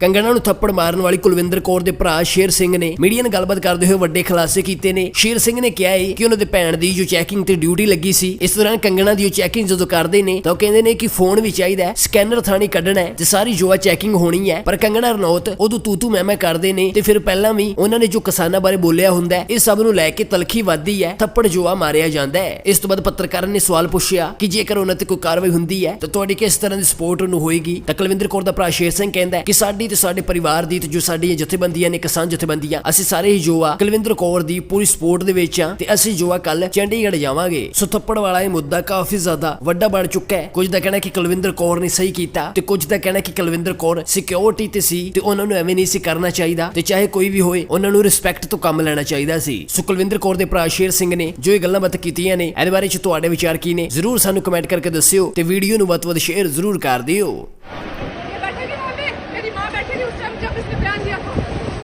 ਕੰਗਣਾ ਨੂੰ ਥੱਪੜ ਮਾਰਨ ਵਾਲੀ ਕੁਲਵਿੰਦਰ ਕੌਰ ਦੇ ਭਰਾ ਸ਼ੇਰ ਸਿੰਘ ਨੇ ਮੀਡੀਆ ਨਾਲ ਗੱਲਬਾਤ ਕਰਦੇ ਹੋਏ ਵੱਡੇ ਖੁਲਾਸੇ ਕੀਤੇ ਨੇ। ਸ਼ੇਰ ਸਿੰਘ ਨੇ ਕਿਹਾ ਹੈ ਕਿ ਉਹਨਾਂ ਦੇ ਭੈਣ ਦੀ ਜੋ ਚੈਕਿੰਗ ਤੇ ਡਿਊਟੀ ਲੱਗੀ ਸੀ, ਇਸ ਦੌਰਾਨ ਕੰਗਣਾ ਦੀ ਚੈਕਿੰਗ ਜਦੋਂ ਕਰਦੇ ਨੇ, ਤਾਂ ਉਹ ਕਹਿੰਦੇ ਨੇ ਕਿ ਫੋਨ ਵੀ ਚਾਹੀਦਾ ਹੈ ਸਕੈਨਰ ਥਾਣੀ ਕੱਢਣਾ ਹੈ ਤੇ ਸਾਰੀ ਜੋਆ ਚੈਕਿੰਗ ਹੋਣੀ ਹੈ। ਪਰ ਕੰਗਣਾ ਰਣੌਤ ਉਦੋਂ ਤੂ ਤੂ ਮੈਂ ਮੈਂ ਕਰਦੇ ਨੇ ਤੇ ਫਿਰ ਪਹਿਲਾਂ ਵੀ ਉਹਨਾਂ ਨੇ ਜੋ ਕਿਸਾਨਾਂ ਬਾਰੇ ਬੋਲਿਆ ਹੁੰਦਾ ਹੈ, ਇਹ ਸਭ ਨੂੰ ਲੈ ਕੇ ਤਲਖੀ ਵੱਧਦੀ ਹੈ, ਥੱਪੜ ਜੋਆ ਮਾਰਿਆ ਜਾਂਦਾ ਹੈ। ਇਸ ਤੋਂ ਬਾਅਦ ਪੱਤਰਕਾਰਾਂ ਨੇ ਸਵਾਲ ਪੁੱਛਿਆ ਕਿ ਜੇਕਰ ਉਹਨਾਂ ਤੇ ਕੋਈ ਕਾਰਵਾਈ ਹੁੰਦੀ ਹੈ, ਤਾਂ ਤੁਹਾਡੀ ਕਿਸ ਤਰ੍ਹਾਂ ਦੀ ਸਪੋਰਟ ਉਹਨੂੰ ਹੋਏਗੀ? ਤਾਂ ਕੁਲਵਿੰਦਰ ਕੌਰ ਦਾ ਭਰਾ ਸ਼ੇਰ ਸਿੰਘ ਕਹਿੰਦਾ ਕਿ ਸਾਡੀ ਤੇ ਸਾਡੇ ਪਰਿਵਾਰ ਦੀ ਤੇ ਜੋ ਸਾਡੀਆਂ ਜਥੇਬੰਦੀਆਂ ਨੇ ਕਿਸਾਨ ਜਥੇਬੰਦੀਆਂ, ਅਸੀਂ ਸਾਰੇ ਹੀ ਜੋ ਆ ਕੁਲਵਿੰਦਰ ਕੌਰ ਦੀ ਪੂਰੀ ਸਪੋਰਟ ਦੇ ਵਿੱਚ ਆ ਤੇ ਅਸੀਂ ਜੋ ਆ ਕੱਲ ਚੰਡੀਗੜ੍ਹ ਜਾਵਾਂਗੇ। ਸੋ ਥੱਪੜ ਵਾਲਾ ਇਹ ਮੁੱਦਾ ਕਾਫੀ ਜ਼ਿਆਦਾ ਵੱਡਾ ਬਣ ਚੁੱਕਾ ਹੈ। ਕੁਝ ਦਾ ਕਹਿਣਾ ਕਿ ਕੁਲਵਿੰਦਰ ਕੌਰ ਨੇ ਸਹੀ ਕੀਤਾ ਤੇ ਕੁਝ ਦਾ ਕਹਿਣਾ ਕਿ ਕੁਲਵਿੰਦਰ ਕੌਰ ਸਿਕਿਉਰਿਟੀ ਤੇ ਸੀ ਤੇ ਉਹਨਾਂ ਨੂੰ ਐਵੇਂ ਨਹੀਂ ਸੀ ਕਰਨਾ ਚਾਹੀਦਾ ਤੇ ਚਾਹੇ ਕੋਈ ਵੀ ਹੋਏ, ਉਹਨਾਂ ਨੂੰ ਰਿਸਪੈਕਟ ਤੋਂ ਕੰਮ ਲੈਣਾ ਚਾਹੀਦਾ ਸੀ। ਸੋ ਕੁਲਵਿੰਦਰ ਕੌਰ ਦੇ ਭਰਾ ਸ਼ੇਰ ਸਿੰਘ ਨੇ ਜੋ ਇਹ ਗੱਲਾਂ ਬਾਤ ਕੀਤੀਆਂ ਨੇ, ਇਹਦੇ ਬਾਰੇ ਚ ਤੁਹਾਡੇ ਵਿਚਾਰ ਕੀ ਨੇ? ਜ਼ਰੂਰ ਸਾਨੂੰ ਕਮੈਂਟ ਕਰਕੇ ਦੱਸਿਓ ਤੇ ਵੀਡੀਓ ਨੂੰ ਵੱਧ ਤੋਂ ਵੱਧ ਸ਼ੇਅਰ ਜ਼ਰੂਰ ਕਰ ਦਿਓ। Jump is the best.